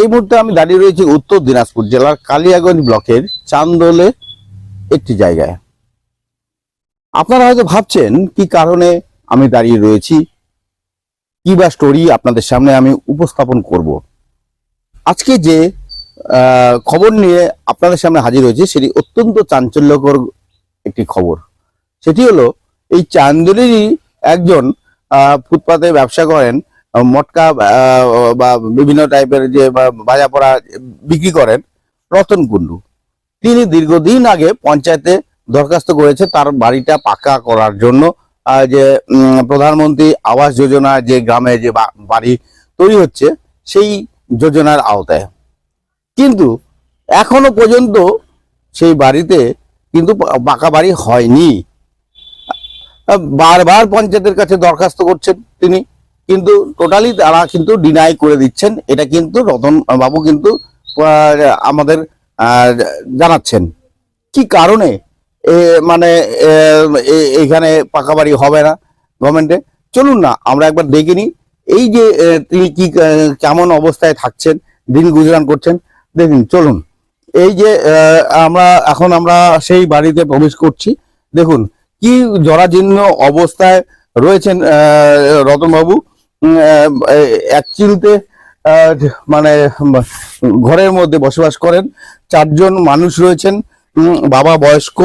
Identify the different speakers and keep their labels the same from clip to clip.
Speaker 1: এই মুহূর্তে আমি দাঁড়িয়ে রয়েছি উত্তর দিনাজপুর জেলার কালিয়াগঞ্জ ব্লকের চান্দোলে একটি জায়গায়। আপনারা হয়তো ভাবছেন, কি কারণে আমি দাঁড়িয়ে রয়েছি? কি বা স্টোরি আপনাদের সামনে আমি উপস্থাপন করব? আজকে যে খবর নিয়ে আপনাদের সামনে হাজির হয়েছে, সেটি অত্যন্ত চাঞ্চল্যকর একটি খবর। সেটি হলো, এই চান্দোলেরই একজন ফুটপাতে ব্যবসা করেন মটকা বা বিভিন্ন টাইপের যে, বা- ভাজা পড়া বিক্রি করেন রতন কুণ্ডু। তিনি দীর্ঘদিন আগে পঞ্চায়েতে দরখাস্ত করেছে তার বাড়িটা পাকা করার জন্য যে প্রধানমন্ত্রী আবাস যোজনা যে গ্রামে যে বাড়ি তৈরি হচ্ছে, সেই যোজনার আওতায়। কিন্তু এখনও পর্যন্ত সেই বাড়িতে কিন্তু পাকা বাড়ি হয়নি। বারবার পঞ্চায়েতের কাছে দরখাস্ত করছেন তিনি। কিন্তু টোটালি তারা কিন্তু ডিনাই করে দিচ্ছেন। এটা কিন্তু রতন বাবু কিন্তু আমাদের জানাচ্ছেন। কি কারণে? মানে এখানে পাকা বাড়ি হবে না গভর্নমেন্টে চলুন না, আমরা একবার দেখে নিই। এই যে তিনি কি কেমন অবস্থায় থাকছেন, দিন গুজরান করছেন দেখুন চলুন। এই যে আমরা, এখন আমরা সেই বাড়িতে প্রবেশ করছি। দেখুন, কি জরাজীর্ণ অবস্থায় রয়েছেন রতনবাবু এক চিলতে মানে ঘরের মধ্যে বসবাস করেন। চারজন মানুষ রয়েছেন বাবা বয়স্ক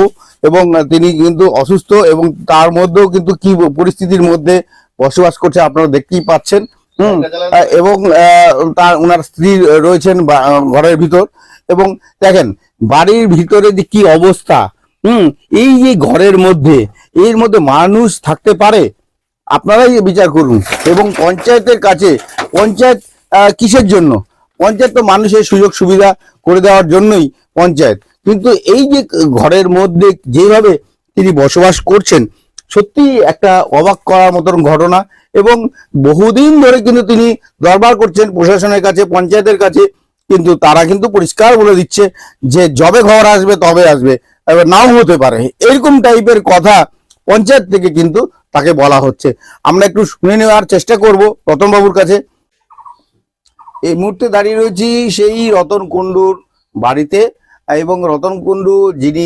Speaker 1: এবং তিনি কিন্তু অসুস্থ এবং তার মধ্যেও কিন্তু কি পরিস্থিতির মধ্যে বসবাস করছে আপনারা দেখতেই পাচ্ছেন। এবং তার ওনার স্ত্রী রয়েছেন ঘরের ভিতর এবং দেখেন, বাড়ির ভিতরে যে কি অবস্থা হুম এই যে ঘরের মধ্যে, এর মধ্যে মানুষ থাকতে পারে? আপনারাই বিচার করুন। এবং পঞ্চায়েতের কাছে, পঞ্চায়েত কিসের জন্য? পঞ্চায়েত তো মানুষের সুযোগ সুবিধা করে দেওয়ার জন্যই পঞ্চায়েত। কিন্তু এই যে ঘরের মধ্যে যেভাবে তিনি বসবাস করছেন, সত্যি একটা অবাক করার মতন ঘটনা। এবং বহুদিন ধরে কিন্তু তিনি দরবার করছেন প্রশাসনের কাছে, পঞ্চায়েতের কাছে। কিন্তু তারা কিন্তু পরিষ্কার বলে দিচ্ছে যে, যবে ঘর আসবে, তবে আসবে। নাও হতে পারে। এরকম টাইপের কথা পঞ্চায়েত থেকে কিন্তু তাকে বলা হচ্ছে। আমরা একটু শুনে নেওয়ার চেষ্টা করব রতনবাবুর কাছে। এই মুহূর্তে দাঁড়িয়ে রয়েছি সেই রতন কুণ্ডুর বাড়িতে এবং রতন কুণ্ডু যিনি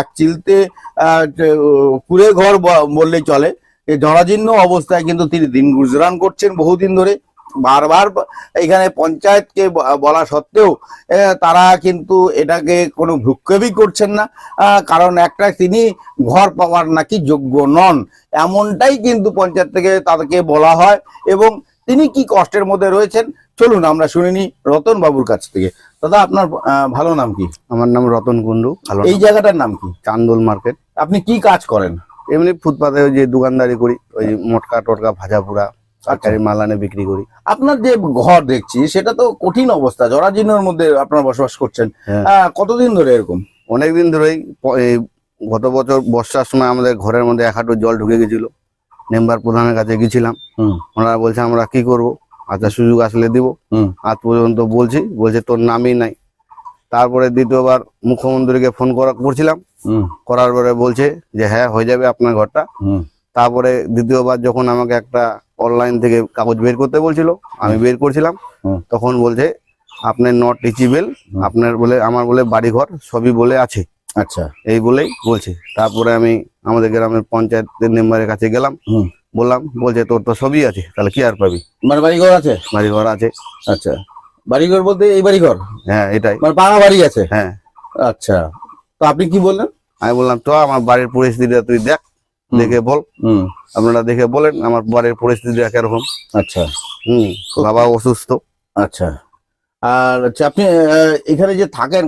Speaker 1: এক চিলতে কুড়ে ঘর বললেই চলে। জরাজীর্ণ অবস্থায় কিন্তু তিনি দিন গুজরান করছেন বহুদিন ধরে। বারবার এখানে পঞ্চায়েতকে বলা সত্ত্বেও তারা কিন্তু এটাকে কোনো ভ্রুক্ষেপই করছেন না। কারণ একটা তিনি ঘর পাওয়ার নাকি যোগ্য নন এমনটাই কিন্তু পঞ্চায়েত থেকে তাদেরকে বলা হয় এবং তিনি কি কষ্টের মধ্যে রয়েছেন চলুন আমরা শুনিনি রতন বাবুর কাছ থেকে। দাদা আপনার ভালো নাম কি?
Speaker 2: আমার নাম রতন কুন্ডু ভালো
Speaker 1: এই জায়গাটার নাম কি?
Speaker 2: চান্দোল মার্কেট।
Speaker 1: আপনি কি কাজ করেন?
Speaker 2: এমনি ফুটপাতে ওই যে দোকানদারি করি ওই মটকা টটকা ভাজা পুরা তরকারি মাল আনে বিক্রি করি।
Speaker 1: আপনার যে ঘর দেখছি সেটা তো কঠিন অবস্থা। জরাজীর্ণের মধ্যে আপনারা বসবাস করছেন।
Speaker 2: হ্যাঁ।
Speaker 1: কতদিন ধরে এরকম?
Speaker 2: অনেকদিন ধরেই গত বছর বর্ষার সময় আমাদের ঘরের মধ্যে এক হাঁটু জল ঢুকে গেছিল। মেম্বার প্রধানের কাছে গেছিলাম। ওনারা বলছে আমরা কি করব? আচ্ছা সুযোগ আসলে দিব। আজ পর্যন্ত বলছি বলছে তোর নামই নাই। তারপরে দ্বিতীয়বার মুখ্যমন্ত্রীকে ফোন করা করছিলাম।
Speaker 1: হুম।
Speaker 2: করার পরে বলছে যে হ্যাঁ হয়ে যাবে আপনার ঘরটা।
Speaker 1: হুম।
Speaker 2: তারপরে দ্বিতীয়বার যখন আমাকে একটা অনলাইন থেকে কাগজ বের করতে বলছিল আমি বের করছিলাম তখন বলছে আপনার নট রিচিবেল। আপনার বলে আমার বলে বাড়িঘর সবই বলে আছে।
Speaker 1: আচ্ছা।
Speaker 2: এই বলেই বলছে। তারপরে আমি আমাদের গ্রামের পঞ্চায়েতের মেম্বারের কাছে গেলাম। বললাম বলছে তোর তো সবই আছে তাহলে কি আর পাবি?
Speaker 1: মানে বাড়িঘর আছে?
Speaker 2: বাড়িঘর আছে।
Speaker 1: আচ্ছা। বাড়িঘর বলতে এই বাড়িঘর?
Speaker 2: হ্যাঁ এটাই।
Speaker 1: মানে পাকা বাড়ি আছে?
Speaker 2: হ্যাঁ।
Speaker 1: আচ্ছা। তো আপনি কি বললেন?
Speaker 2: আমি বললাম তো আমার বাড়ির পরিস্থিতিটা তুই দেখ। দেখে বল। আপনারা দেখে বলেন আমার বাড়ির পরিস্থিতিটা কীরকম
Speaker 1: আচ্ছা।
Speaker 2: হুম বাবা অসুস্থ।
Speaker 1: আচ্ছা। আর আপনি এখানে যে থাকেন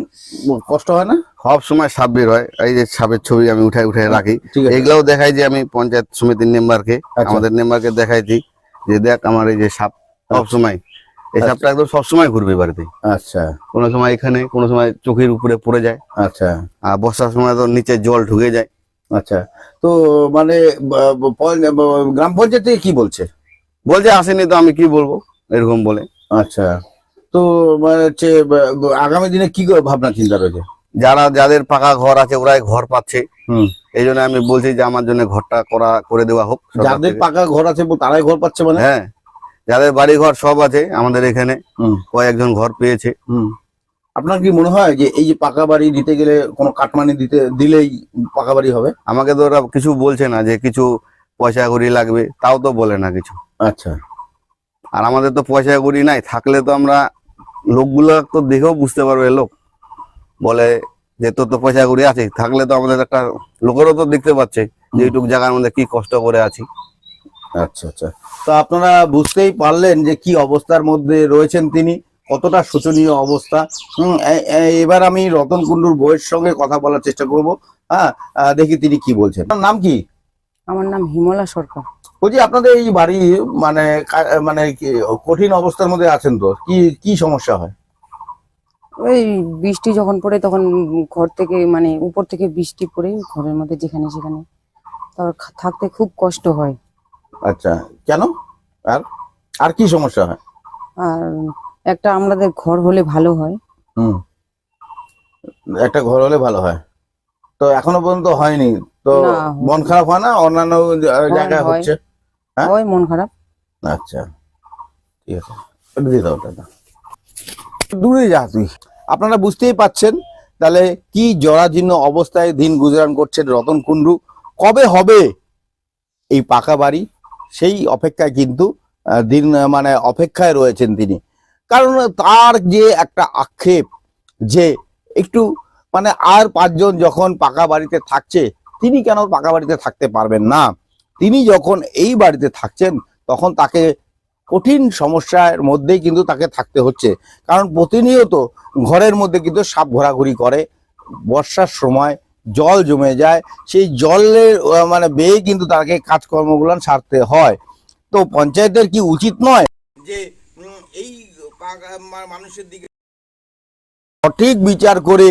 Speaker 1: কষ্ট হয় না?
Speaker 2: সব সময় সাপ বের হয়। এই যে সাপের ছবি আমি উঠাই উঠাই রাখি।
Speaker 1: ঠিক আছে।
Speaker 2: এগুলাও দেখাই যে আমি পঞ্চায়েত সমিতির মেম্বারকে
Speaker 1: আচ্ছা।
Speaker 2: আমাদের মেম্বারকে দেখাইছি। যে দেখ আমার এই যে সাপ সব সময়। এই
Speaker 1: আচ্ছা।
Speaker 2: সাপটা একদম সব সময় ঘুরবে বাড়িতে।
Speaker 1: আচ্ছা।
Speaker 2: কোনো সময় এখানে কোনো সময় চোখের উপরে পড়ে যায়।
Speaker 1: আচ্ছা।
Speaker 2: আর বর্ষার সময় তো নিচে জল ঢুকে যায়।
Speaker 1: আচ্ছা। তো মানে গ্রাম পঞ্চায়েত থেকে কি বলছে?
Speaker 2: বলছে আসেনি তো আমি কি বলব? এরকম বলে।
Speaker 1: আচ্ছা। তো মানে হচ্ছে আগামী দিনে কি ভাবনা চিন্তা রয়েছে?
Speaker 2: যারা যাদের পাকা ঘর আছে ওরাই ঘর পাচ্ছে।
Speaker 1: হুম।
Speaker 2: এই জন্য আমি বলছি যে আমার জন্য ঘরটা করা করে দেওয়া হোক
Speaker 1: যাদের পাকা ঘর আছে তারাই ঘর পাচ্ছে মানে?
Speaker 2: হ্যাঁ। যাদের বাড়ি ঘর সব আছে আমাদের এখানে কয়েকজন ঘর পেয়েছে।
Speaker 1: হুম। আপনার কি মনে হয় যে এই যে পাকা বাড়ি দিতে গেলে কোনো কাটমানি দিতে দিলেই পাকা বাড়ি হবে?
Speaker 2: আমাকে তো ওরা কিছু বলছে না যে কিছু পয়সা কড়ি লাগবে তাও তো বলে না কিছু।
Speaker 1: আচ্ছা।
Speaker 2: আর আমাদের তো পয়সা কড়ি নাই থাকলে তো আমরা লোকগুলো তো দেখেও বুঝতে পারবে লোক। বলে যে তোর তো পয়সা কড়ি আছে থাকলে তো আমাদের একটা লোকেরও তো দেখতে পাচ্ছে যে এইটুক জায়গার মধ্যে কি কষ্ট করে আছি।
Speaker 1: আচ্ছা আচ্ছা। তো আপনারা বুঝতেই পারলেন যে কি অবস্থার মধ্যে রয়েছেন তিনি। কতটা শোচনীয় অবস্থা? এবার আমি রতন কুণ্ডুর বইয়ের সঙ্গে কথা বলার চেষ্টা করব। হ্যাঁ দেখি তিনি কি বলছেন। নাম কি?
Speaker 3: আমার নাম হিমলা সরকার।
Speaker 1: বলছি আপনাদের এই বাড়ি মানে মানে কি কঠিন অবস্থার মধ্যে আছেন তো? কি কি সমস্যা হয়?
Speaker 3: ওই বৃষ্টি যখন পড়ে তখন ঘর থেকে মানে উপর থেকে বৃষ্টি পড়ে ঘরের মধ্যে যেখানে সেখানে। তারপর থাকতে খুব কষ্ট হয়।
Speaker 1: আচ্ছা কেন? আর আর কি সমস্যা হয়?
Speaker 3: আর একটা আমাদের ঘর হলে ভালো হয়।
Speaker 1: হুম। একটা ঘর হলে ভালো হয়। তো এখনও পর্যন্ত হয়নি। তো মন খারাপ হয় না? অন্যান্য জায়গায় হচ্ছে? হ্যাঁ?
Speaker 3: হয় মন খারাপ।
Speaker 1: আচ্ছা। ঠিক আছে। দিয়ে দাও ওটা। দূরে যা তুই। আপনারা বুঝতেই পাচ্ছেন তাহলে কি জরাজীর্ণ অবস্থায় দিন গুজরান করছেন রতন কুণ্ডু? কবে হবে এই পাকা বাড়ি? সেই অপেক্ষায় কিন্তু দিন মানে অপেক্ষায় রয়েছেন তিনি। কারণ তার যে একটা আক্ষেপ যে একটু মানে আর পাঁচজন যখন পাকা বাড়িতে থাকছে, তিনি কেন পাকা বাড়িতে থাকতে পারবেন না? তিনি যখন এই বাড়িতে থাকছেন, তখন তাকে কঠিন সমস্যার মধ্যেই কিন্তু তাকে থাকতে হচ্ছে। কারণ প্রতিনিয়ত ঘরের মধ্যে কিন্তু সাপ ঘোরাঘুরি করে। বর্ষার সময় জল জমে যায়। সেই জলের মানে বেয়ে কিন্তু তাকে কাজকর্মগুলো সারতে হয়। তো পঞ্চায়েতের কি উচিত নয় যে এই মানুষের দিকে। সঠিক বিচার করে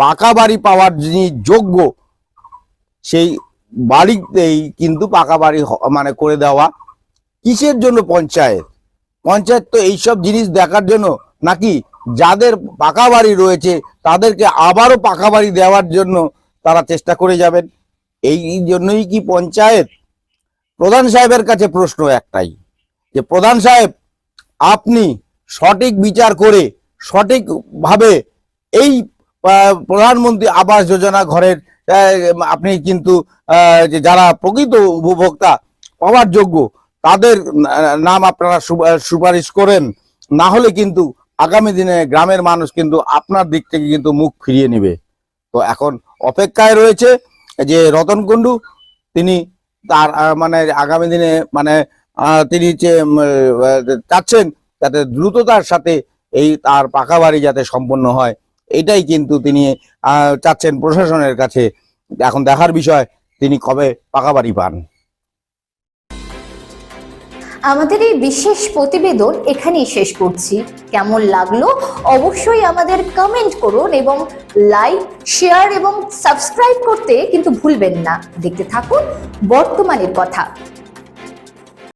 Speaker 1: পাকা বাড়ি পাওয়ার যিনি যোগ্য, সেই বাড়িতেই কিন্তু পাকা বাড়ি মানে করে দেওয়া কিসের জন্য পঞ্চায়েত? পঞ্চায়েত তো এইসব জিনিস দেখার জন্য নাকি যাদের পাকা বাড়ি রয়েছে তাদেরকে আবারও পাকা বাড়ি দেওয়ার জন্য তারা চেষ্টা করে যাবেন? এই জন্যই কি পঞ্চায়েত? প্রধান সাহেবের কাছে প্রশ্ন একটাই, যে প্রধান সাহেব, আপনি সঠিক বিচার করে সঠিকভাবে এই প্রধানমন্ত্রী আবাস যোজনা ঘরের আপনি কিন্তু যারা প্রকৃত উপভোক্তা, পাওয়ার যোগ্য, তাদের নাম আপনারা সুপারিশ করেন। না হলে কিন্তু আগামী দিনে গ্রামের মানুষ কিন্তু আপনার দিক থেকে কিন্তু মুখ ফিরিয়ে নেবে। তো এখন অপেক্ষায় রয়েছে যে রতন কুণ্ডু, তিনি তার মানে আগামী দিনে মানে তিনি চাচ্ছেন যাতে দ্রুততার সাথে এই তার পাকা বাড়ি যাতে সম্পন্ন হয়। এটাই কিন্তু তিনি চাচ্ছেন প্রশাসনের কাছে। এখন দেখার বিষয়, তিনি কবে পাকা বাড়ি পান?
Speaker 4: আমাদের এই বিশেষ প্রতিবেদন এখানেই শেষ করছি। কেমন লাগল অবশ্যই আমাদের কমেন্ট করুন এবং লাইক শেয়ার এবং সাবস্ক্রাইব করতে কিন্তু ভুলবেন না। দেখতে থাকুন বর্তমানের কথা।